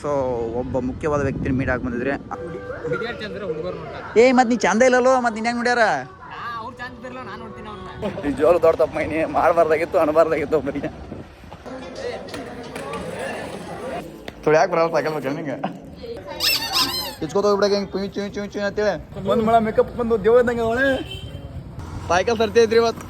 So ಒಬ್ಬ ಮುಖ್ಯವಾದ ವ್ಯಕ್ತಿ ಮೀಟ್ ಆಗಿ ಬಂದಿದ್ರೆ. ಏ ಮತ್ತೆ ನೀ ಚಂದ ಇಲ್ಲಲ್ಲೋ ಮತ್ತೆ ನಿನ್ಯಾಗ ನೋಡ್ಯಾರ? ಜೋರು ದೊಡ್ಡ ತಪ್ಪ ಮೈನಿ ಮಾಡಬಾರ್ದಾಗಿತ್ತು ಅನ್ಬಾರ್ದಾಗಿತ್ತು ಒಬ್ಬರಿಗೆ ತುಳಿಯಾಕ ಬರಲ್ಲ ಸಾಕಲ್ ಬೇಕು ನಿಂಗೆ ಇಚ್ಕೋತ ಹೋಗ್ಬಿಡಾಗ ಹಿಂಗೆ ಪುಯ್ ಚುಯ್ ಚುಯ್ ಚುಯ್ ಅಂತೇಳಿ ಒಂದು ಮಳ ಮೇಕಪ್ ಬಂದು ದೇವ ಇದ್ದಂಗೆ ಅವಳೆ. ಸೈಕಲ್ ಸರ್ತಿ ಐತ್ರಿ ಇವತ್ತು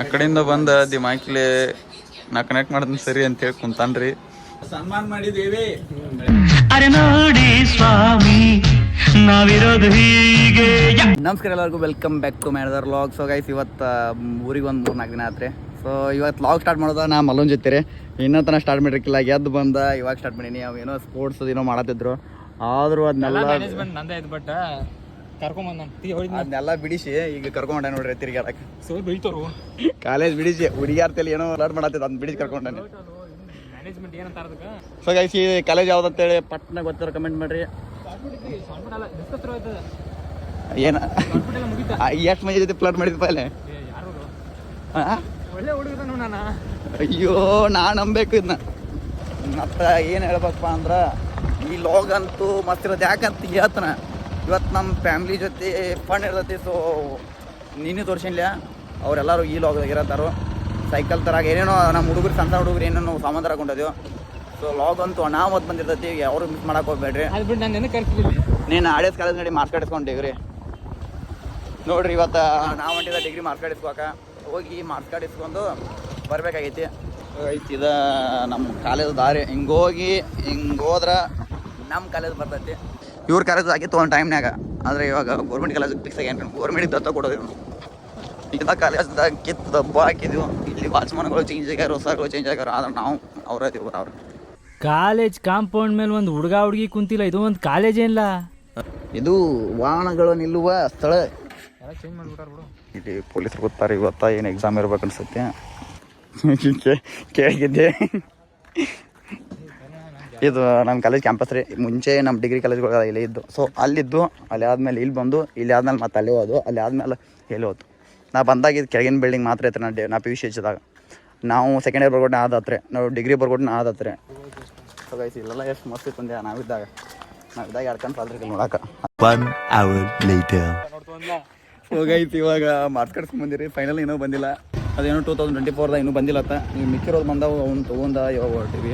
ಆ ಕಡೆಯಿಂದ ಬಂದ ದಿಮಾಕಿಲೆ ನಾ ಕನೆಕ್ಟ್ ಮಾಡ್ತೀನಿ ಸರಿ ಅಂತ ಹೇಳಿ ಕುಂತಾನ್ರಿ. ಸನ್ಮಾನ ಮಾಡಿದೇವಿ ಅರೆ ನೋಡಿ ಸ್ವಾಮಿ ನಾವಿರೋದು ಹೀಗೆ. ನಮಸ್ಕಾರ ಎಲ್ಲರಿಗೂ ವೆಲ್ಕಮ್ ಬ್ಯಾಕ್ ಟು ಮ್ಯಾಡದರ್ ಲಾಗ್ ಸೊ ಗೈಸ್ ಇವತ್ತು ಊರಿಗೆ ಒಂದು ಮೂರು ನಾಲ್ಕು ದಿನ ಆತ್ರಿ. ಸೊ ಇವತ್ತು ಲಾಗ್ ಸ್ಟಾರ್ಟ್ ಮಾಡೋದ ನಾ ಮಲೋನ್ ಜೊತೆ ರೀ. ಇನ್ನೂ ತನಕ ಸ್ಟಾರ್ಟ್ ಮಾಡಿರ್ಕಿಲ್ಲ ಎದ್ದು ಬಂದ ಇವಾಗ ಸ್ಟಾರ್ಟ್ ಮಾಡೀನಿ. ಅವೇನೋ ಏನೋ ಸ್ಪೋರ್ಟ್ಸ್ ಏನೋ ಮಾಡತ್ತಿದ್ರು. ಆದರೂ ಅದನ್ನೆಲ್ಲ ಮ್ಯಾನೇಜ್ಮೆಂಟ್ ನಂದೇ ಬಟ್ ಕರ್ಕೊಂಬಂದ್ ಅದನ್ನೆಲ್ಲ ಬಿಡಿಸಿ ಈಗ ಕರ್ಕೊಂಡೆ ನೋಡ್ರಿ ತಿರ್ಗಾಡಕ್ಕೆ ಸೊ ಬೈತೋರು ಕಾಲೇಜ್ ಬಿಡಿಸಿ ಹುಡುಗಿಯಾರ್ ತಲೆ ಏನೋ ಅಲರ್ಟ್ ಮಾಡತ್ತಿದ್ದು ಅದನ್ನ ಬಿಡಿಸಿ ಕರ್ಕೊಂಡಾನೆ ಮ್ಯಾನೇಜ್ಮೆಂಟ್ ಏನಂತ ಅದಕ್ಕೆ? ಸೊ ಗೈಸ್ ಈ ಕಾಲೇಜ್ ಯಾವ್ದಂತೇಳಿ ಪಟ್ನ ಗೊತ್ತಿರೋ ಕಮೆಂಟ್ ಮಾಡ್ರಿ. ಏನ? ಎಷ್ಟು ಮಂದಿ ಜೊತೆ ಪ್ಲಾಟ್ ಮಾಡಿದ್ಪ ಅಲ್ಲೇ? ಅಯ್ಯೋ ನಾ ನಂಬೇಕು ಇದನ್ನ ಮತ್ತೆ ಏನು ಹೇಳ್ಬೇಕಪ್ಪ ಅಂದ್ರೆ ಈ ಲೋಗ್ ಅಂತೂ ಮತ್ತಿರೋದು ಯಾಕಂತ ಹೇಳ್ತಾನ ಇವತ್ತು ನಮ್ಮ ಫ್ಯಾಮ್ಲಿ ಜೊತೆ ಫಂಡ್ ಇರ್ತೈತಿ. ಸೊ ನೀನು ತೋರಿಸಿಲ್ಲ ಅವರೆಲ್ಲರೂ ಈ ಲಾಗ್ದಾಗ ಇರತ್ತಾರೋ ಸೈಕಲ್ ತರಾಗ ಏನೇನೋ ನಮ್ಮ ಹುಡುಗರು ಸಂತ ಹುಡುಗರು ಏನೇನೋ ಸಾಮಾನು ತರಕೊಂಡಿದ್ವಿ ಸೊ ಲಾಗ್ ಅಂತೂ ಅನಾಮತ್ ಬಂದಿರ್ತೈತಿ ಅವರು ಮಿಸ್ ಮಾಡಕ್ಕೆ ಹೋಗ್ಬೇಡ್ರಿ. ಅದು ಬಿಟ್ಟು ನಾನು ನೆನಪು ನೀನು ಆಡೇಸ್ ಕಾಲೇಜ್ ನೋಡಿ ಮಾರ್ಕ್ಸ್ ಕಾರ್ಡ್ ರೀ ನೋಡ್ರಿ ಇವತ್ತು ನಾವು ಹೊಂಟಿದ ಡಿಗ್ರಿ ಮಾರ್ಕ್ಸ್ ಕಡಿಸ್ಕೋಕ ಹೋಗಿ ಮಾರ್ಕ್ಸ್ ಕಡಿಸ್ಕೊಂಡು ಬರಬೇಕಾಗೈತಿ ಬರ್ಬೇಕಾಗೈತಿ. ಐತಿ ಇದು ನಮ್ಮ ಕಾಲೇಜ್ ದಾರಿ. ಹಿಂಗೆ ಹೋಗಿ ಹಿಂಗೆ ಹೋದ್ರೆ ನಮ್ಮ ಕಾಲೇಜ್ ಬರ್ತೈತಿ. ಇವ್ರ ಕಾಲೇಜ್ ಆಗಿತ್ತು ಒಂದು ಟೈಮ್ನಾಗ ಆದರೆ ಇವಾಗ ಗೌರ್ಮೆಂಟ್ ಕಾಲೇಜ್ ಫಿಕ್ಸ್ ಆಗ್ಯಾನ ಗೌರ್ಮೆಂಟಿಗೆ ದತ್ತ ಕೊಡೋದು ಇವನು ಇಲ್ಲ ಕಾಲೇಜ್ದಾಗ ಕಿತ್ತು ದಬ್ಬ ಹಾಕಿದ್ವು. ಇಲ್ಲಿ ವಾಚ್ಮನ್ಗಳು ಚೇಂಜ್ ಆಗ್ಯಾರ ಸರ್ಗಳು ಚೇಂಜ್ ಆಗ್ಯಾರ ಆದ್ರೆ ನಾವು ಅವರೇ ಇವ್ರು ಅವ್ರು. ಕಾಲೇಜ್ ಕಾಂಪೌಂಡ್ ಮೇಲೆ ಒಂದು ಹುಡುಗ ಹುಡುಗಿ ಕುಂತಿಲ್ಲ ಇದು ಒಂದು ಕಾಲೇಜ್ ಏನಿಲ್ಲ ಇದು ವಾಹನಗಳು ನಿಲ್ಲುವ ಸ್ಥಳ. ಚೇಂಜ್ ಮಾಡ್ಬಿಟ್ಟಾರ ಬಿಡು. ಇಲ್ಲಿ ಪೊಲೀಸರು ಗೊತ್ತಾರೆ ಇವತ್ತ ಏನು ಎಕ್ಸಾಮ್ ಇರ್ಬೇಕು ಅನ್ಸುತ್ತೆ ಕೇಳಿದ್ದೆ ಇದು ನಮ್ಮ ಕಾಲೇಜ್ ಕ್ಯಾಂಪಸ್ ರೀ. ಮುಂಚೆ ನಮ್ಮ ಡಿಗ್ರಿ ಕಾಲೇಜ್ಗಳು ಇಲ್ಲೇ ಇದ್ದು. ಸೊ ಅಲ್ಲಿದ್ದು ಅಲ್ಲಿ ಆದಮೇಲೆ ಇಲ್ಲಿ ಬಂದು ಇಲ್ಲಿ ಆದ್ಮೇಲೆ ಮತ್ತೆ ಅಲ್ಲಿ ಹೋದು. ಅಲ್ಲಿ ಆದಮೇಲೆ ಎಲ್ಲಿ ಹೋತು? ನಾ ಬಂದಾಗ ಇದು ಕೆಳಗಿನ ಬಿಲ್ಡಿಂಗ್ ಮಾತ್ರ ಐತೆ ನಾ ಡೆ ನಾ ಪಿ ಯು ಸಿ ಹೆಚ್ಚಿದಾಗ ನಾವು ಸೆಕೆಂಡ್ ಇಯರ್ ಬರ್ಕೊಟ್ಟು ಆದತ್ರೆ ನಾವು ಡಿಗ್ರಿ ಬರ್ಕೊಟ್ಟು ಆದತ್ರೆ ಇಲ್ಲೆಲ್ಲ ಎಷ್ಟು ಮಸ್ತ್ ಇತ್ತು ನಾವಿದ್ದಾಗ ನಾವಿದ್ದಾಗ ನೋಡಕ್ಕೆ later. ಹೋಗೈತಿ ಇವಾಗ ಮಾರ್ಕ್ಸ್ ಕಾರ್ಡ್ಸ್ ಬಂದಿರಿ. ಫೈನಲ್ ಏನೋ ಬಂದಿಲ್ಲ. ಅದೇನೋ ಟೂ ತೌಸಂಡ್ ಟ್ವೆಂಟಿ ಫೋರ್ದಾಗ ಇನ್ನೂ ಬಂದಿಲ್ಲ ಅತ್ತ ನೀವು ಮಿಕ್ಕಿರೋದು ಬಂದವು ಅವ್ನು ತೊಗೊಂಡ ಇವಾಗ ಹೊರಟಿವಿ.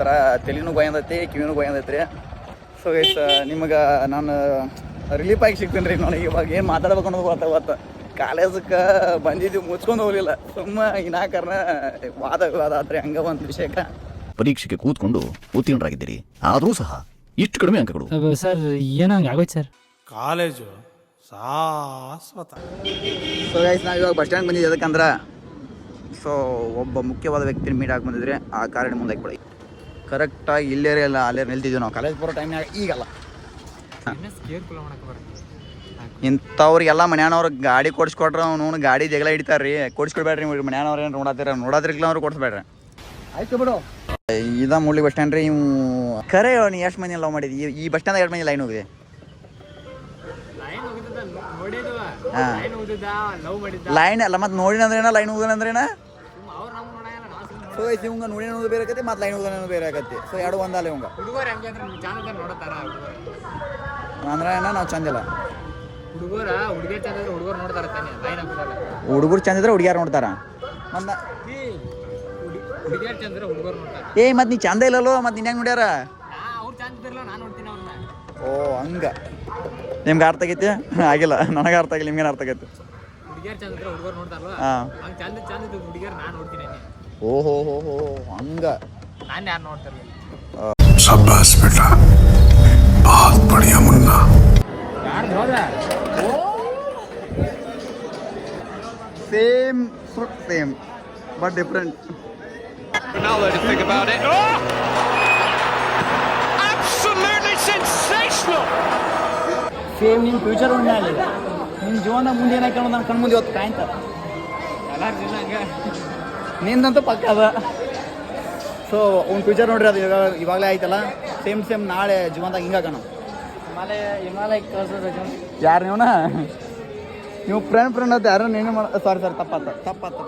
ಒಂಥರ ತಲೆನೂ ಬಯಂದೈತಿ ಕಿವಿನೂ ಬಯಂದೈತಿ ರೀ ಸೊ ಗೈಸ್ ನಿಮಗೆ ನಾನು ರಿಲೀಫ್ ಆಗಿ ಸಿಗ್ತೀನಿ ರೀ ನನಗೆ ಇವಾಗ ಏನು ಮಾತಾಡ್ಬೇಕು ಅನ್ನೋದು ಗೊತ್ತಾಗತ್ತ ಕಾಲೇಜಕ್ಕೆ ಬಂದಿದ್ದು ಮುಚ್ಕೊಂಡು ಹೋಗಲಿಲ್ಲ. ಸುಮ್ಮ ಇನ್ನಾಕರ್ನ ವಾದ ವಿವಾದ ಆತ್ರಿ ಹಂಗೆ ಒಂದು ವಿಷಯಕ್ಕೆ. ಪರೀಕ್ಷೆಗೆ ಕೂತ್ಕೊಂಡು ಉತ್ತೀರ್ಣರಾಗಿದ್ದೀರಿ. ಆದರೂ ಸಹ ಇಷ್ಟು ಕಡಿಮೆ ಅಂಕಗಳು. ಸರ್ ಏನಂಗೆ ಆಗೋಯ್ತು ಸರ್. ಕಾಲೇಜು ಶಾಶ್ವತ. ಸೊ ಗೈಸ್ ನಾವು ಇವಾಗ ಬಸ್ ಸ್ಟ್ಯಾಂಡ್ ಬಂದಿದ್ದೆ ಅದಕ್ಕಂದ್ರೆ ಸೊ ಒಬ್ಬ ಮುಖ್ಯವಾದ ವ್ಯಕ್ತಿನ ಮೀಟ್ ಆಗಿ ಬಂದಿದ್ರೆ ಆ ಕಾರಣ ಮುಂದೆ ಹಾಕ್ಬಿಡಿ ಕರೆಕ್ಟಾಗಿ ಇಲ್ಲೇ ಇಲ್ಲ ಅಲ್ಲೇ ನಿಲ್ತಿದ್ವಿ ನಾವು. ಕಾಲೇಜ್ ಬರೋ ಟೈಮ್ನಾಗ ಈಗಲ್ಲ. ಇಂಥವ್ರಿಗೆಲ್ಲ ಮನ್ಯಾನವ್ರು ಗಾಡಿ ಕೊಡಿಸ್ಕೊಟ್ರೆ ಅವ್ನು ಗಾಡಿ ಜಗಳ ಹಿಡಿತಾರೆ ರೀ ಕೊಡಿಸ್ಕೊಡ್ಬೇಡ್ರಿ ನೀವು ಮನ್ಯಾನವ್ರು ಏನು ನೋಡಾತಿರ ನೋಡಾತಿರ್ಲಿಲ್ಲ ಅವ್ರು ಕೊಡಿಸ್ಬೇಡ್ರಿ. ಆಯ್ತು ಬಿಡು. ಇದ ಮುಳ್ಳಿ ಬಸ್ ಸ್ಟ್ಯಾಂಡ್ ರೀ ಇವು ಕರೆ ನೀ ಎಷ್ಟು ಮಂದಿ ಲವ್ ಮಾಡಿದ್ವಿ ಈ- ಬಸ್ ಸ್ಟ್ಯಾಂಡ್ ಎರಡು ಮಂದಿ ಲೈನ್ ಹೋಗಿದೆ? ಲೈನ್ ಅಲ್ಲ ಮತ್ತೆ ನೋಡಿನ ಅಂದ್ರೇನ ಲೈನ್ ಹೋಗೋಣ ಅಂದ್ರೇನ ಸೊ ಐತಿ ಇವಂಗ ನೋಡಿ ಅನ್ನೋದು ಬೇರೆ ಆಗತ್ತೆ ಮತ್ತೆ ಲೈನ್ ಹೋಗೋದು ಬೇರೆ ಆಗತ್ತೆ ಸೊ ಎರಡು ಒಂದಲ್ಲ ಇವಂಗ ಹುಡುಗರು ಹೆಂಗೆ ಅಂದ್ರೆ ನಾವು ಚಂದಿಲ್ಲ. ಹುಡುಗರ ಹುಡುಗಿಯರ್ ಚಂದ ಇದ್ರೆ ಹುಡುಗರು ನೋಡ್ತಾರ ತಾನೆ ಲೈನ್ ಹಾಕೋದಲ್ಲ. ಹುಡುಗರು ಚಂದಿದ್ರೆ ಹುಡುಗಿಯಾರು ನೋಡ್ತಾರ. ಮತ್ತೆ ಹುಡುಗಿಯರ್ ಚಂದ ಇದ್ರೆ ಹುಡುಗರು ನೋಡ್ತಾರ. ಏ ಮತ್ತೆ ನೀ ಚಂದ ಇಲ್ಲಲ್ಲೋ ಮತ್ತೆ ನಿನ್ಯಾಗ ನೋಡ್ಯಾರ? ನಾ ಅವ್ರು ಚಂದ ಇದ್ದಿರಲ್ಲ ನಾನು ನೋಡ್ತೀನಿ ಅವ್ರನ್ನ ಓ ಹಂಗ. ನಿಮ್ಗೆ ಅರ್ಥ ಆಗೈತಿ? ಆಗಿಲ್ಲ. ನನಗೆ ಅರ್ಥ ಆಗಿಲ್ಲ ನಿಮ್ಗೇನು ಅರ್ಥ ಆಗೈತಿ? ಹುಡುಗಿಯರ್ ಚಂದ ಇದ್ರೆ ಹುಡುಗರು ನೋಡ್ತಾರಲ್ಲ ಹಾ. ಚಂದ ಚಂದ ಹುಡುಗಿಯರು ನಾನು ನೋಡ್ತೀನಿ ಓಹೋ ಹೋ ಹೋ ಹಂಗ. ನಾನು ಯಾರು ನೋಡ್ತಿರ್ಲಿಲ್ಲ. ಶಬ್ಬಾಸ್ ಬೇಟ ಬಹಳ ಬಡಿಯ ಮುನ್ನ. Same food same but different same ನಿನ್ನ ಫ್ಯೂಚರ್ ಉಣ್ಣ ಅಲ್ಲಿ ನಿನ್ನ ಜೀವನ ಮುಂದೆ ಏನಾಯ್ತು ನಾನು ಕಣ್ಮುಂದೆ ಇವತ್ತು ಕಾಯ್ತಾರೆ ಎಲ್ಲಾರು ಹಂಗೆ. ನಿಂದಂತೂ ಪಕ್ಕ ಅದ. ಸೊ ಅವ್ನ ಫ್ಯೂಚರ್ ನೋಡ್ರಿ ಅದು ಇವಾಗ ಇವಾಗಲೇ ಆಯ್ತಲ್ಲ? ಸೇಮ್ ಸೇಮ್ ನಾಳೆ ಜೀವನದಾಗ ಹಿಂಗೆ ಹಾಕೋಣ. ಹಿಮಾಲಯ ಹಿಮಾಲಯಕ್ಕೆ ಯಾರು ನೀವು ನೀವು ಫ್ರೆಂಡ್ ಫ್ರೆಂಡ್ ಅಂತ ಯಾರು ನೀನು ಮಾಡ ಸಾರಿ ಸರ್ ತಪ್ಪಾತ. ತಪ್ಪಾತ.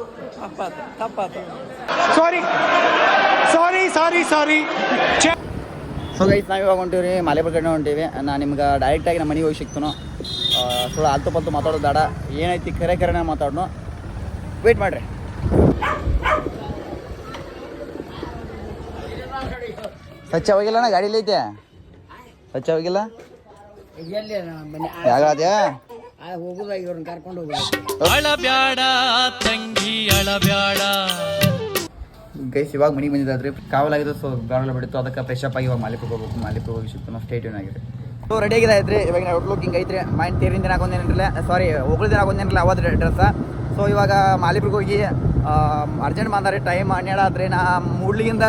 ತಪ್ಪಾತ. ತಪ್ಪಾತ. Sorry sorry sorry sorry so guys ನಾವು ಇವಾಗ ಹೊಂಟೀವಿ ರೀ ಮಲೆ ಕಡೆ ಹೊಂಟೀವಿ. ನಾನು ನಿಮ್ಗೆ ಡೈರೆಕ್ಟಾಗಿ ನಮ್ಮ ಮನೆಗೆ ಹೋಗಿ ಸಿಕ್ತನು. ಸುಳ್ಳು ಅಲ್ತು ಪಲ್ತು ಮಾತಾಡೋದು ಬೇಡ. ಏನೈತಿ ಕರೆ ಕರೆನೇ ಮಾತಾಡೋಣ ವೇಟ್ ಮಾಡಿರಿ. ಸ್ವಚ್ಛ ಹೋಗಿಲ್ಲಣ್ಣ ಗಾಡಿಯಲ್ಲಿ ಐತೆ? ಸ್ವಚ್ಛ ಹೋಗಿಲ್ಲ? ಇವ್ರನ್ನ ಕರ್ಕೊಂಡು ಹೋಗುದು? ಅಳಬ್ಯಾಡ ತಂಗಿ ಅಳಬ್ಯಾಡ. ಗೈಸ್ ಇವಾಗ ಮನೆಗೆ ಬಂದಿದ್ದಾದ್ರಿ ಕಾವಲಾಗಿದೆ ಸೊ ಗಾಡಲ್ಲ ಬಿಡಿತ್ತು ಅದಕ್ಕೆ ಫ್ರೆಶ್ ಅಪ್ ಆಗಿ ಇವಾಗ ಮಾಲಿಕ್ ಹೋಗ್ಬೇಕು. ಮಾಲಿಕ್ ಹೋಗಿ ಸಿಗ್ತಾನೆ ಸ್ಟೇಟ್ ಆಗಿದೆ. ಸೊ ರೆಡಿ ಆಗಿದೆ ಐತ್ರಿ ಇವಾಗ ಔಟ್ಲುಕ್ ಹಿಂಗೆ ಐತ್ರಿ. ಮೈಂಡ್ ತೇರಿನ ದಿನ ಹಾಕೊಂಡೇನಿರಲಿಲ್ಲ ಸಾರಿ ಒಗಳ ದಿನ ಹಾಕೊಂಡೇನಿರಲಿಲ್ಲ ಅವತ್ತು ಡ್ರೆಸ್ ಸೊ ಇವಾಗ ಮಾಲಿಪುರ್ಗೆ ಹೋಗಿ ಅರ್ಜೆಂಟ್ ಬಂದಾರೆ ಟೈಮ್ ಹನ್ನೆರಡು ಆದ್ರೆ ನಾ ಮೂಡ್ಲಿಗಿಂದ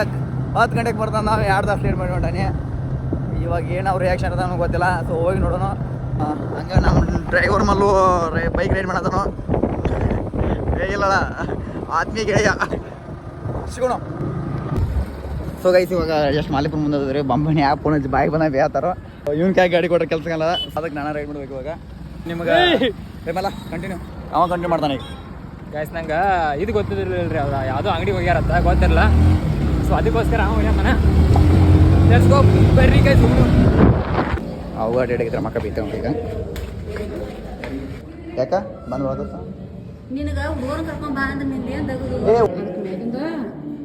ಹತ್ತು ಗಂಟೆಗೆ ಬರ್ತಾನೆ ನಾವು ಎರಡು ತಾಸು ಲೇಟ್ ಮಾಡಿ ಹೊಂಟಾನೆ. ಇವಾಗ ಏನು ಅವ್ರ ರಿಯಾಕ್ಷನ್ ಅದ ಗೊತ್ತಿಲ್ಲ ಸೊ ಹೋಗಿ ನೋಡೋಣ. ಹಂಗೆ ನಮ್ಮ ಡ್ರೈವರ್ ಮಲ್ಲು ಬೈಕ್ ರೈಡ್ ಮಾಡೋದನು ಏ ಇಲ್ಲಲ್ಲ ಆತ್ಮೀಯ ಗೆಳೆಯ. ಸಿಗೋಣ. ಸೊ ಗೈಸ್ ಇವಾಗ ಎಷ್ಟು ಮಾಲಿಪುರ ಮುಂದೆ ಬಂಬಣಿ ಆ್ಯಪ್ ಫೋನ್ ಹಚ್ಚಿ ಬಾಯಿಗೆ ಬಂದಾಗ ಬೇತಾರ ಇವ್ನ ಕ್ಯಾ ಗಾಡಿ ಕೊಡೋ ಕೆಲಸ ಅಲ್ಲ ಅದಕ್ಕೆ ನಾನು ರೈಡ್ ಮಾಡ್ಬೇಕು ಇವಾಗ. ನಿಮಗೆ ರೇಮಲ್ಲ ಕಂಟಿನ್ಯೂ ಅವ ಕಂಟಿನ್ಯೂ ಮಾಡ್ತಾನೆ. ಈಗ ಗೈಸ್ ನಂಗೆ ಇದು ಗೊತ್ತಿದ್ದಿರ್ಲಿಲ್ಲ ಅವ್ರ. ಯಾವುದೋ ಅಂಗಡಿ ಹೋಗ್ಯಾರತ್ತ ಗೊತ್ತಿರಲ್ಲ ಸೊ ಅದಕ್ಕೋಸ್ಕರ ಅವ ಹೋಗ್ಯಾನ ಲೆಟ್ಸ್ ಗೋ ಬರ್ರಿ ಗೈಸ್ ಅವು ಡೇಟ್ ಆಗಿದ್ರೆ ಮಕ್ಕ ಬೀತೇವೆ ಈಗ. ಯಾಕ? ಬಂದು ಹೋದ ನಿನಗ ಹುಡುಗನ ಕರ್ಕೊಂಡ್ ಬಾ ಅಂದ್ರೆ ನಿಂದ ಏನ್ ತಗುದು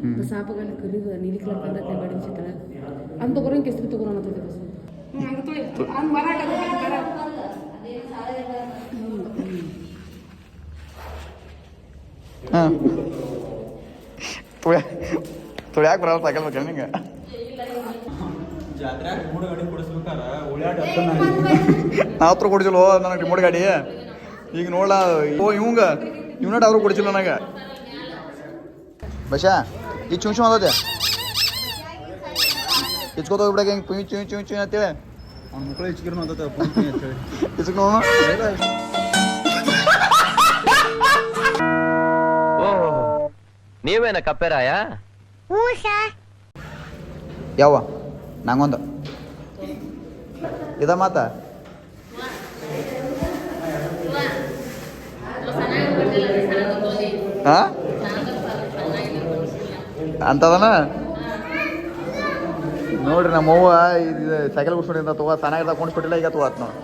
ಹ್ಮ್. ಸಾಪಗಲ್ಲ ಕರಿದು ನೀಲಿಕ್ಲ ಬಂದತ್ತೆ ಬೇಡ ಚಿತ್ರ. ಅಂತ ತಗೋರಂಗ್ ಕೆಸರು ತಗೋಣ ಅಂತೈತೆ ಬಸ್ ಹಾಂ. ತುಳ್ಯಾ ತುಳ್ಯಾಕೆ ಬರಲ್ಲ ಸೈಕಲ್ ಬೇಕು ನಿಂಗೆ ನಾವು ಹತ್ರ ಕೊಡಿಸಿಲ್ವೋ ನನಗೆ ರಿಮೋಟ್ ಗಾಡಿ? ಈಗ ನೋಡ ಓ ಇವಂಗ ಇವ್ನಟ್ ಆದ್ರೂ ಕೊಡಿಸಿಲ್ಲ ನನಗೆ. ಬಶಾ ಈ ಚುಂಚು ಅದತೆ ಇಚ್ಕೋತ ಹೋಗ್ಬಿಡಕ್ಕೆ ಹಿಂಗೆ ಪುಯ್ ಚುಯ್ ಚೂ ಚುಯ್ ಅಂತೇಳಿ. ಅವ್ನ ಮಕ್ಕಳು ಇಚ್ಕಿರ್ನು ಇಚ್ಕ ಓಹೋ ನೀವೇನ ಕಪ್ಪೆರಾಯ? ಯಾವ ನಂಗೊಂದು. ಇದ ಮಾತ? ಹಾ ಅಂತದನ? ನೋಡ್ರಿ ನಮ್ಮ ಅವ್ವ ಇದು ಸೈಕಲ್ ಕುಡ್ಸ್ಕೊಂಡಿಂದ ತಗೋ ಚೆನ್ನಾಗಿರ್ದ ಕೊಂಡ್ಸ್ಬಿಟ್ಟಿಲ್ಲ ಈಗ ತಗೋತ್ ನಾವು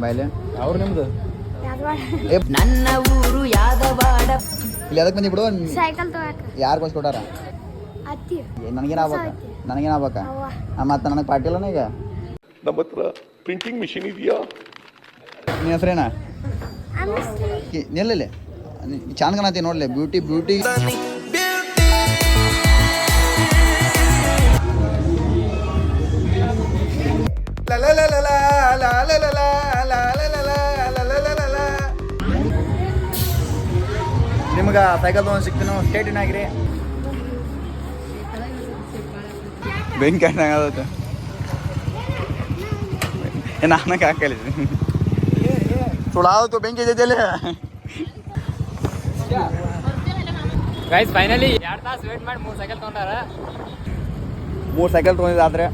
ಬಾಯ್ಲೆ. ಅವ್ರು ನಿಮ್ದು? ಏ, ನನ್ನ ಊರು ಇಲ್ಲಿ ಅದಕ್ಕೆ ಬಂದಿ ಬಿಡು ಸೈಕಲ್ ಯಾರು ಅತ್ತಿ ನನಗೇನು ಆಗ್ಬೇಕ ನನಗೇನು ಆಗ್ಬೇಕ ಮತ್ತೆ ನನಗೆ ಪಾರ್ಟಿ ಇಲ್ಲ ಈಗ ನಮ್ಮ ಹತ್ರ ಪ್ರಿಂಟಿಂಗ್ ಮಿಷಿನ್ ಇದೆಯಾ ನಿನ್ನ ಹೆಸ್ರೇನ ಚಂದ ಕಾಣತಿ ನೋಡ್ಲೇ ಬ್ಯೂಟಿ ಬ್ಯೂಟಿ ನಿಮ್ಗೆ ಸೈಕಲ್ ತೊಗೊಂಡು ಸಿಗ್ತೀನಿ ಸ್ಟೇಟಿನ ಆಗಿರಿ. ಬೆಂಕಿ ಆಗತ್ತೆ ನಾನು ಹಾಕಲಿ ಸುಳಾವತ್ತು ಬೆಂಕಿ ಜೊತೆಲಿ ಗೈಸ್ ಫೈನಲಿ ಎರಡು ತಾಸು ವೇಟ್ ಮಾಡಿ ಮೂರು ಸೈಕಲ್ ತೊಗೊಂಡಾರ? ಮೂರು ಸೈಕಲ್ ತೊಗೊಂಡಿದ್ದಾದ್ರೆ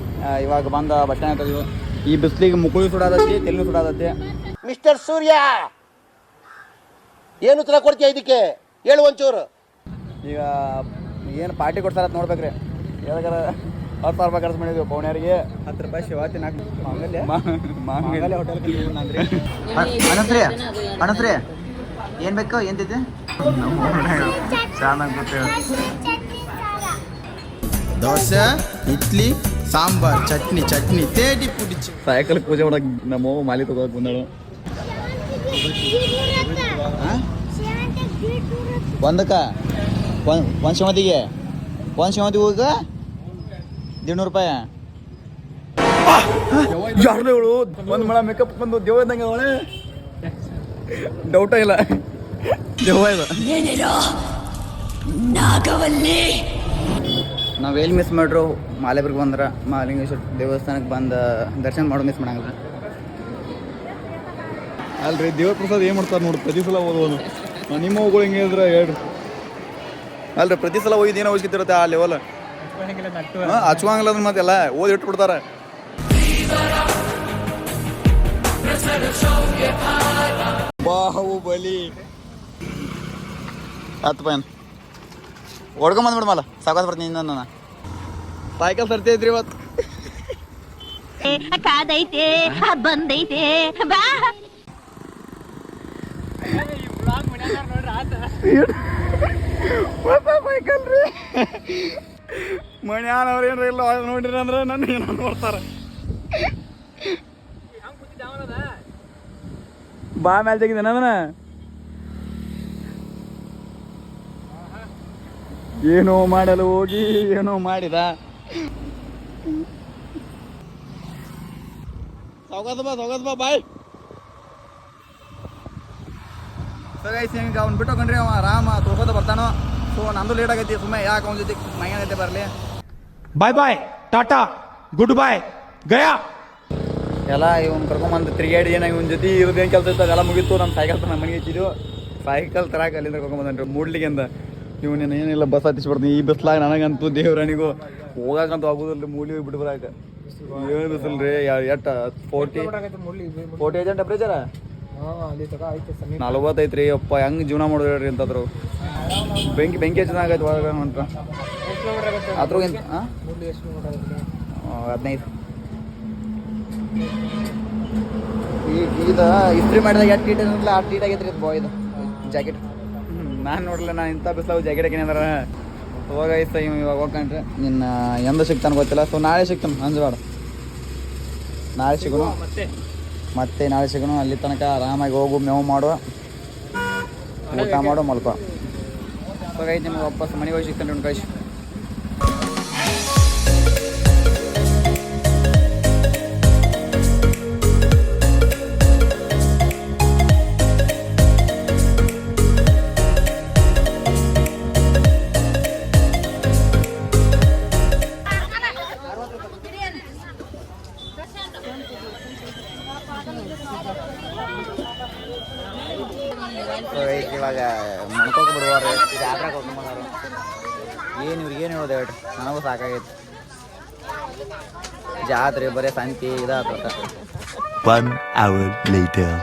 ಇವಾಗ ಬಂದ ಬಸ್ ಸ್ಟ್ಯಾಂಡ್ ಈ ಬಿಸಿಲಿಗೆ ಮುಕುಳಿ ಸುಡಾದತ್ತಿ ತೆಲು ಸುಡಾದತ್ತಿ. ಮಿಸ್ಟರ್ ಸೂರ್ಯ ಏನು ಉತ್ತರ ಕೊಡ್ತೀಯ ಇದಕ್ಕೆ? ಹೇಳು ಒಂಚೂರು. ಈಗ ಏನು ಪಾರ್ಟಿ ಕೊಡ್ತಾರ ನೋಡ್ಬೇಕ್ರಿ. ಯಾವ್ದಾರ ಹತ್ತು ಸಾವಿರ ರೂಪಾಯಿ ಖರ್ಚು ಮಾಡಿದ್ವಿ ಪೌಣ್ಯರಿಗೆ. ಹತ್ತು ರೂಪಾಯಿ ಶಿವಾತಿ ನಾಲ್ಕು. ಮಾಂಗಲ್ಯ ಮಾಂಗಲ್ಯ ಹೋಟೆಲ್ ಅನಸ್ರಿ ಅನಸ್ರಿ ಏನು ಬೇಕು ಏನು ತಿಂತೆ ಚೆನ್ನಾಗಿ ದೋಸೆ ಇಡ್ಲಿ ಸಾಂಬಾರ್ ಚಟ್ನಿ ಚಟ್ನಿ ತೇಟಿ ಪುಡಿ ಸಾಯಂಕಾಲ ಪೂಜೆ ಮಾಡಕ್ ನಮ್ಮ ಮಾಲಿ ತಗೋಕ್ ಬಂದಳು. ಒಂದಕ್ಕ ಒಂದು ಒಂದು ಶಿವಂತಿಗೆ ಒಂದು ಶಿವಂತಿ ಹೋಗ ದಿಡ್ನೂರು ರೂಪಾಯಿ. ಯಾರು ಒಂದು ಮಳ ಮೇಕಪ್ ಬಂದು ದೇವ ಇದ್ದಂಗೆ ಅವಳೆ. ಡೌಟ ಇಲ್ಲ. ದೇವ ಇಲ್ಲ ನಾವು ಎಲ್ಲಿ ಮಿಸ್ ಮಾಡ್ರು? ಮಾಲೇಬ್ರಿಗೆ ಬಂದ್ರ ಮಾಲಿಂಗೇಶ್ವರ ದೇವಸ್ಥಾನಕ್ಕೆ ಬಂದು ದರ್ಶನ ಮಾಡೋ ಮಿಸ್ ಮಾಡಂಗಿಲ್ಲ. ಅಲ್ರಿ ದೇವ್ರ ಪ್ರಸಾದ್ ಏನು ಮಾಡ್ತಾರೆ ನೋಡಿ ಪ್ರತಿ ಸಲ ಓದೋದು ನಿಮ್ಮ ಹೋಗೋಳು ಹಿಂಗೆ ಹೇಳಿದ್ರೆ ಹೇಳ್ರಿ. ಅಲ್ರಿ ಪ್ರತಿ ಸಲ ಹೋಗಿದ್ ಏನೋ ಹೋಗಿತ್ತಿರುತ್ತೆ ಆ ಲೆವೆಲ್ ಹಚ್ಕೊಂಗಿಲ್ಲ ಅಂದ್ರೆ ಮತ್ತೆಲ್ಲ ಓದಿ ಇಟ್ಬಿಡ್ತಾರೆ ಬಾಹುಬಲಿ. ಹತ್ತು ಪೈನ್. ಹೊಡ್ಕೊಂಬಂದ್ಬಿಡು ಮಲ್ಲ ಸಾಕಾತ್ ಬರ್ತೀನಿ ಇನ್ನೊಂದು ಸಾಯ್ಕಲ್ ಸರ್ತಿ ಐತ್ರಿ ಇವತ್ತು ಕಾದೈತೆ ಬಂದೈತೆ. ಬಾ. ಹೊಸ ಸೈಕಲ್ ರೀ? ಮಣ್ಯಾನವ್ರು ಏನ್ರ ಇಲ್ಲ ನೋಡಿರಿ ಅಂದ್ರೆ ನನ್ನ ಏನೋ ನೋಡ್ತಾರೆ. ಬಾ ಮೇಲೆ ತೆಗಿದೇನ ಅದನ್ನ. ಏನೋ ಮಾಡಲು ಹೋಗಿ ಏನೋ ಮಾಡಿದ. ಸೌಗದ ಬಾ ಸೌಗದ ಬಾ ಬಾಯ್. ಸೊ ಅವ್ನು ಬಿಟ್ಟು ಕಂಡ್ರಿ ಅವ ಆರಾಮ ತುಳ್ಕೋತ ಬರ್ತಾನೋ. ಸೊ ನಂದು ಲೇಟ್ ಆಗೈತಿ ಸುಮ್ಮನೆ ಯಾಕೆ ಅವ್ನ ಜೊತೆ ಮೈನ ಐತೆ ಬರಲಿ? Bye bye tata good bye Gaya ಎಲ್ಲ ಇವನ್ ಕರ್ಕೊಂಬಂದು ತಿರುಗಾಡಿ ಏನೋ ಇವನ್ ಜೊತೆ ಇವ್ರದ್ದು ಕೆಲಸ ಇತ್ತು? ಅದೆಲ್ಲ ಮುಗಿತು ನಮ್ಮ ಸೈಕಲ್ ನಮ್ಮ ಮನೆಗೆ ಇಟ್ಟಿದ್ದು ಸೈಕಲ್ ತರಕ ಅಲ್ಲಿಂದ ಕರ್ಕೊಂಬಂದ್ರಿ ಮೂಡ್ಲಿಗಿಂದ ಇವನೇನು ಏನಿಲ್ಲ ಬಸ್ ಹತ್ತಿಸ್ಬಿಡ್ತೀನಿ. ಈ ಬಸ್ಲಾಗ ನನಗಂತೂ ದೇವ್ರನಿಗೂ ಹೋಗಕ್ಕಂತ ಆಗೋದಿಲ್ಲ ಮೂಡ್ಲಿ ಬಿಟ್ಟು ಬರಾಕ ಏನು ಬಿಸಿಲ್ರಿ ಎಟ್ಟ ಫೋರ್ಟಿ ಫೋರ್ಟಿ ಏಜೆಂಟ್ ಟೆಂಪ್ರೇಚರ ನಲ್ವತ್ತೈತ್ರಿ ಅಪ್ಪ ಹೆಂಗ್ ಜೀವನ ಮಾಡೋದು ಹೇಳ್ರಿ ಅಂತಂದ್ರು. ಬೆಂಕಿ ಬೆಂಕಿ ಚೆನ್ನಾಗೈತೆ ಒಳಗೆ ಅಂತ. ಅದ್ರಾಗಿಂತ ಹದಿನೈದು. ಈ ಇದು ಇಸ್ತ್ರಿ ಮಾಡಿದಾಗ ಎಷ್ಟು ಟೀಟ್ ಅನ್ನಲ್ಲ ಆ ಟೀಟ್ ಆಗೈತ್ರಿ ಇದು ಬಾಯ್ ಇದು. ಜಾಕೆಟ್ ನಾನು ನೋಡಲ್ಲ ನಾನು ಇಂಥ ಬಿಸ್ಲಾಗ ಜಾಕೆಟ್ ಹಾಕಿನಿ ಅಂದ್ರೆ. ಹೋಗ ಐಸ ಇವ ಇವಾಗ ಹೋಗ್ಕೊಂಡ್ರೆ. ನಿನ್ನ ಎಂದ ಸಿಗ್ತಾನೆ ಗೊತ್ತಿಲ್ಲ. ಸೊ ನಾಳೆ ಸಿಗ್ತಾನೆ ಅಂಜಬೇಡ. ನಾಳೆ ಸಿಗೋಣ. ಮತ್ತೆ ನಾಳೆ ಸಿಗೋಣ. ಅಲ್ಲಿ ತನಕ ಆರಾಮಾಗಿ ಹೋಗು, ಮೇವು ಮಾಡು, ಊಟ ಮಾಡು, ಮಲ್ಕೋ. ನಿಮ್ಗೆ ವಾಪಸ್ ಮನೆಗೆ ಹೋಗಿ ಸಿಗ್ತಾನೆ ಕಳಿಸಿ ಸಂತಿ ಇದಾತ ಒನ್ ಅವರ್ ಲೇಟರ್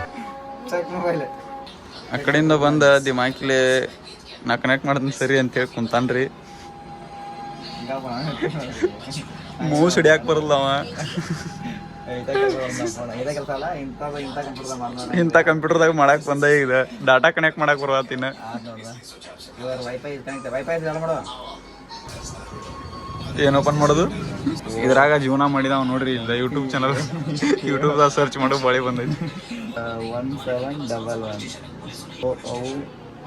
ಆ ಕಡೆಯಿಂದ ಬಂದ ದಿಮಾಕಿಲೆ ನಾ ಕನೆಕ್ಟ್ ಮಾಡ್ತೀನಿ ಸರಿ ಅಂತ ಹೇಳಿ ಕುಂತಾನ್ರಿ. ಮೂಸ್ ಹಿಡಿಯಾಕ ಬರಲ್ಲ ಅವ. ಇಂಥ ಕಂಪ್ಯೂಟರ್ದಾಗ ಮಾಡಕ್ ಬಂದ ಈಗ. ಡಾಟಾ ಕನೆಕ್ಟ್ ಮಾಡಕ್ ಬರತ್ತಿನ ಏನ್ ಓಪನ್ ಮಾಡೋದು? ಇದ್ರಾಗ ಜೀವನ ಮಾಡಿದ ನೋಡ್ರಿ ಇಲ್ಲ ಯೂಟ್ಯೂಬ್ ಚಾನಲ್ ಯೂಟ್ಯೂಬ್ದಾಗ ಸರ್ಚ್ ಮಾಡೋ ಬಳಿ ಬಂದೈತಿ. One seven double one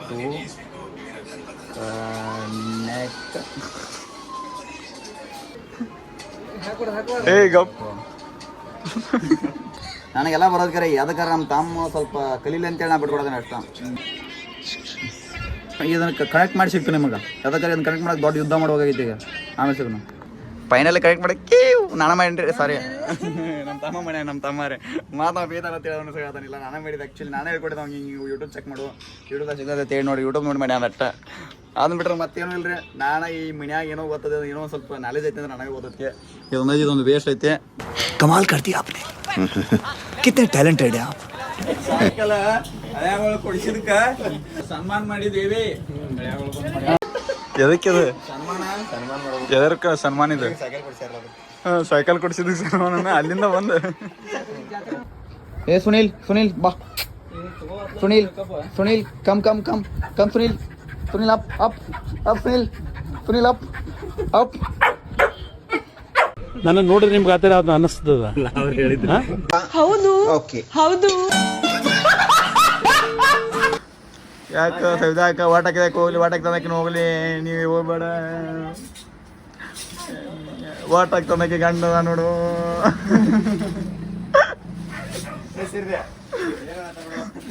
two next ಏ ಗಪ್. ನನಗೆಲ್ಲ ಬರೋದು ಕರೆ ಯಾವ್ದಕ್ಕಾರ ನಮ್ಮ ತಮ್ಮ ಸ್ವಲ್ಪ ಕಲೀಲಿ ಅಂತೇಳಿ ನಾ ಬಿಟ್ಕೊಡೋದೇನೆ ಅಷ್ಟ. ಇದನ್ನು ಕನೆಕ್ಟ್ ಮಾಡಿ ಸಿಗ್ತು ನಿಮಗೆ. ಯಾವ್ದಕ್ಕಾರ ಇದನ್ನ ಕನೆಕ್ಟ್ ಮಾಡಕ್ಕೆ ದೊಡ್ಡ ಯುದ್ಧ ಮಾಡುವಾಗೈತಿ ಈಗ. ಆಮೇಲೆ ಸಿಗೋಣ. ಫೈನಲಿ ಕನೆಕ್ಟ್ ಮಾಡಕ್ಕೆ ನಾನು ಮಾಡೀನಿ ಸಾರಿ ನಮ್ಮ ತಮ್ಮ ಮನೆ ನಮ್ಮ ತಮ್ಮರೇ ಮಾತಾ ಬೇತಾರ ಅಂತ ಹೇಳೋನು ಸಿಗತ್ತಾನಿಲ್ಲ ನಾನು ಮಾಡಿದ ಆ್ಯಕ್ಚುಲಿ ನಾನೇ ಹೇಳ್ಕೊಟ್ಟಿದ್ದೆ ಅವ್ನಿಗೆ ಹಿಂಗೆ ಯೂಟ್ಯೂಬ್ ಚೆಕ್ ಮಾಡು. ಯೂಟ್ಯೂಬ್ ಸಿಗತ್ತೆ ಹೇಳಿ ನೋಡಿ ಯೂಟ್ಯೂಬ್ ನೋಡಿ ಮಾಡಿ ಅದಟ್ಟ. ಅದನ್ನ ಬಿಟ್ರೆ ಮತ್ತೇನು ರೀ ನಾನು ಈ ಮನ್ಯಾಗ ಏನೋ ಗೊತ್ತದೆ ಏನೋ ಒಂದ್ ಸ್ವಲ್ಪ ನಾಲೆಜ್ ಐತೆ ಅಂದ್ರೆ ನನಗೆ ಗೊತ್ತೈತೆ ಇದೊಂದು ಇದೊಂದು ವೇಸ್ಟ್ ಐತೆ. ಕಮಾಲ್ ಕರ್ತಿ ಆಪ್ನೆ. ಕಿತ್ನೆ ಟ್ಯಾಲೆಂಟೆಡ್ ಆಪ್ ಸಾಯಂಕಾಲ ಕೊಡಿಸಿದಕ್ಕೆ ಸನ್ಮಾನ ಮಾಡಿದೇವಿ. ಎದಕ್ಕೆ ಅದು? ಎದರ್ಕ ಸನ್ಮಾನ ಇದು? ಸೈಕಲ್ ಕೊಡಿಸಿದಕ್ಕೆ ಸನ್ಮಾನ ಅಲ್ಲಿಂದ ಬಂದ. ಏ ಸುನೀಲ್ ಸುನೀಲ್ ಬಾ. Sunil Sunil come come come come Sunil. Sunil up up up Sunil. Sunil up up. ನನ್ನ ನೋಡಿದ್ರೆ ನಿಮ್ಗೆ ಆ ಥರ ಅದು ಅನ್ನಿಸ್ತದ? ಯಾಕ ಸವಿದಾಕ ಓಟಕ್ಕೆ ಹಾಕಿದಾಕ ಹೋಗ್ಲಿ ಓಟಕ್ಕೆ ತನಕ ಹೋಗ್ಲಿ ನೀವು ಹೋಗ್ಬೇಡ. ವಾಟ ತನಕ ಗಂಡ ನೋಡು.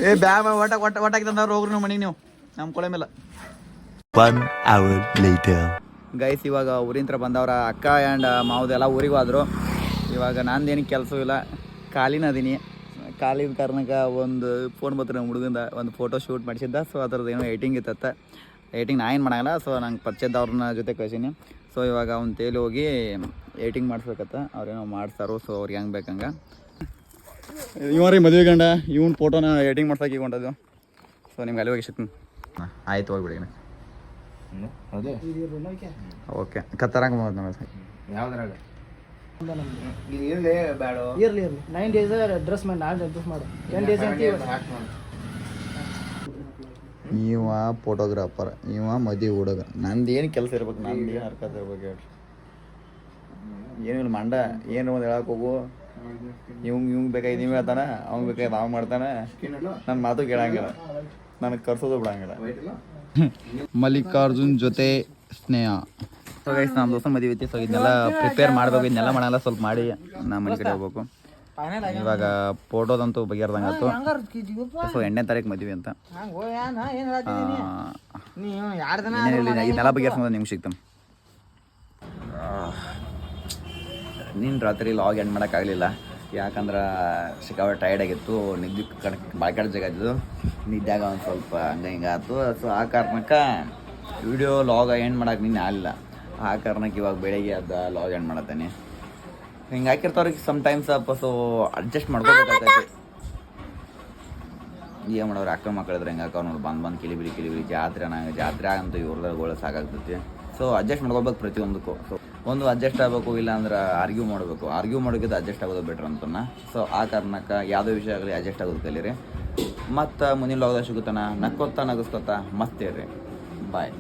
ಏ ಬ್ಯಾಮ ವಾಟ ವಾಟ ವಾಟ ತಂದವ್ರು ಹೋಗ್ರಿ ನೀವು ಮನೆಗೆ ನೀವು. ನಮ್ಮ ಕೊಳೆ ಮೇಲೆ. ಒನ್ ಅವರ್ ಲೇಟರ್ ಗೈಸ್ ಇವಾಗ ಊರಿಂತ್ರ ಬಂದವರ ಅಕ್ಕ ಆ್ಯಂಡ್ ಮಾವುದೆಲ್ಲ ಊರಿಗೆ ಹೋದ್ರು. ಇವಾಗ ನಂದೇನು ಕೆಲಸ ಇಲ್ಲ. ಖಾಲಿನ ಅದೀನಿ ಖಾಲಿದ ಕಾರಣಕ್ಕೆ ಒಂದು ಫೋನ್ ಬತ್ತು ನಮ್ಮ ಹುಡುಗಂದ ಒಂದು ಫೋಟೋ ಶೂಟ್ ಮಾಡಿಸಿದ್ದ. ಸೊ ಅದ್ರದ್ದು ಏನೋ ಏಟಿಂಗ್ ಇತ್ತತ್ತ. ಏಟಿಂಗ್ ನಾ ಏನು ಮಾಡಂಗಿಲ್ಲ ಸೊ ನಂಗೆ ಪರಿಚಯದವ್ರನ್ನ ಜೊತೆ ಕಳ್ಸೀನಿ. ಸೊ ಇವಾಗ ಅವ್ನ ತೇಲಿ ಹೋಗಿ ಏಟಿಂಗ್ ಮಾಡಿಸ್ಬೇಕತ್ತ. ಅವ್ರೇನೋ ಮಾಡ್ತಾರೋ ಸೊ ಅವ್ರಿಗೆ ಹೆಂಗೆ ಬೇಕಂಗೆ. ಇವ ರೀ ಮದುವೆ ಗಂಡ ಇವನ್ ಫೋಟೋನ ಎಡಿಟಿಂಗ್ ಮಾಡ್ಸಕ್ಕೆ ಹೊಂಟದ್ದು. ಸೊ ನಿಮ್ಗೆ ಅಲ್ಲಿ ಹೋಗಿ ಸಿಗ್ತೀನಿ. ಆಯ್ತು ಹೋಗ್ಬಿಡಿ. ಓಕೆ. ಕತ್ತರಂಗ ನಮಗೆ ಯಾವ್ದ್ರಾಗ ಇರ್ಲಿ ಇರ್ಲಿ ನೈನ್ ಡೇಸ್ ಡ್ರೆಸ್ ಮಾಡಿ ನಾಳೆ ಡ್ರೆಸ್ ಮಾಡು ಟೆನ್ ಡೇಸ್ ಅಂತ ಇವ ಫೋಟೋಗ್ರಾಫರ್ ಇವ ಮದಿ ಹುಡುಗ. ನಂದು ಏನು ಕೆಲಸ ಇರ್ಬೇಕು ನಂದು ಏನು ಹರ್ಕತ್ ಇರ್ಬೇಕು ಹೇಳ್ರಿ. ಏನಿಲ್ಲ ಮಂಡ. ಏನು ಒಂದು ಹೇಳಕ್ ಹೋಗು. ಇವಂಗ್ ಇವಂಗ್ ಬೇಕಾಗಿ ನೀವು ಹೇಳ್ತಾನ ಅವ್ನ್ ಬೇಕಾಗಿ ನಾವು ಮಾಡ್ತಾನೆ. ನನ್ನ ಮಾತು ಕೇಳಂಗಿಲ್ಲ. ನನಗೆ ಕರ್ಸೋದು ಬಿಡಂಗಿಲ್ಲ. ಮಲ್ಲಿಕಾರ್ಜುನ್ ಜೊತೆ ಸ್ನೇಹ. ಸೊ ಗೈಸ್ ನಮ್ಮ ದೋಸ್ತ ಮದುವೆ ಐತಿ. ಸೊ ಇದನ್ನೆಲ್ಲ ಪ್ರಿಪೇರ್ ಮಾಡ್ಬೇಕು. ಇದನ್ನೆಲ್ಲ ಮಾಡಲ್ಲ ಸ್ವಲ್ಪ ಮಾಡಿ ನಮ್ಮ ಮನೆ ಕಡೆ ಹೋಗ್ಬೇಕು. ಇವಾಗ ಫೋಟೋದಂತೂ ಬಗೆಹರ್ದಂಗಾತು ಸೊ ಎಂಟನೇ ತಾರೀಕು ಮದುವೆ ಅಂತ. ಇದನ್ನೆಲ್ಲ ಬಗೆಹರ್ಸ್ಕೊಂಡು ನಿಮ್ಗೆ ಸಿಗ್ತಮ್ ನೀನು ರಾತ್ರಿ ಲಾಗ್ ಎಂಡ್ ಮಾಡೋಕ್ಕಾಗಲಿಲ್ಲ ಯಾಕಂದ್ರೆ ಸಿಕ್ಕಾಪಟ್ಟೆ ಟೈರ್ಡ್ ಆಗಿತ್ತು. ನಿದ್ದೆ ಕಣಕ್ ಕಡೆ ಜಾಗ ಇದ್ದು ನಿದ್ದಾಗ ಒಂದು ಸ್ವಲ್ಪ ಹಂಗೆ ಹಿಂಗೆ ಆಯ್ತು ಸೊ ಆ ಕಾರಣಕ್ಕೆ ವಿಡಿಯೋ ಲಾಗ್ ಎಂಡ್ ಮಾಡೋಕೆ ನಿನ್ನೆ ಆಗಲಿಲ್ಲ. ಆ ಕಾರಣಕ್ಕೆ ಇವಾಗ ಬೆಳಗ್ಗೆ ಅದ ಲಾಗ್ ಎಂಡ್ ಮಾಡತ್ತೇನೆ. ಹಿಂಗ ಹಾಕಿರ್ತಾವ್ರಿಗೆ ಸಮ್ ಟೈಮ್ಸ್ ಸೊ ಅಡ್ಜಸ್ಟ್ ಮಾಡ್ಕೋಬೇಕಾಗ್ತೈತಿ. ಏನು ಮಾಡೋರು ಅಕ್ಕ ಮಕ್ಕಳಿದ್ರೆ ಹೆಂಗೆ ಅಕ್ಕ ನೋಡಿ ಬಂದು ಬಂದು ಕಿಲಿಬಿಲಿ ಕಿಲಿಬಿಲಿ ಜಾತ್ರೆ ನಂಗೆ ಜಾತ್ರೆ ಆಗಂತೂ ಇವ್ರದಾಗ ಸಾಕಾಗ್ತೈತಿ. ಸೊ ಅಡ್ಜಸ್ಟ್ ಮಾಡ್ಕೋಬೇಕು ಪ್ರತಿಯೊಂದಕ್ಕೂ. ಸೊ ಒಂದು ಅಡ್ಜಸ್ಟ್ ಆಗಬೇಕು ಇಲ್ಲ ಅಂದ್ರೆ ಆರ್ಗ್ಯೂ ಮಾಡಬೇಕು. ಆರ್ಗ್ಯೂ ಮಾಡೋಕ್ಕಿಂತ ಅಡ್ಜಸ್ಟ್ ಆಗೋದು ಬೆಟ್ರ್ ಅಂತನ. ಸೊ ಆ ಕಾರಣಕ್ಕೆ ಯಾವುದೇ ವಿಷಯ ಆಗಲಿ ಅಡ್ಜಸ್ಟ್ ಆಗೋದು ಕಲೀರಿ. ಮತ್ತು ಮುಂದಿನ ಲಾಗ್ದಾಗ ಸಿಗುತ್ತಾನ? ನಕ್ಕೊತ್ತ ನಗಸ್ಕೊತ ಮಸ್ತೇಳ್ರಿ ಬಾಯ್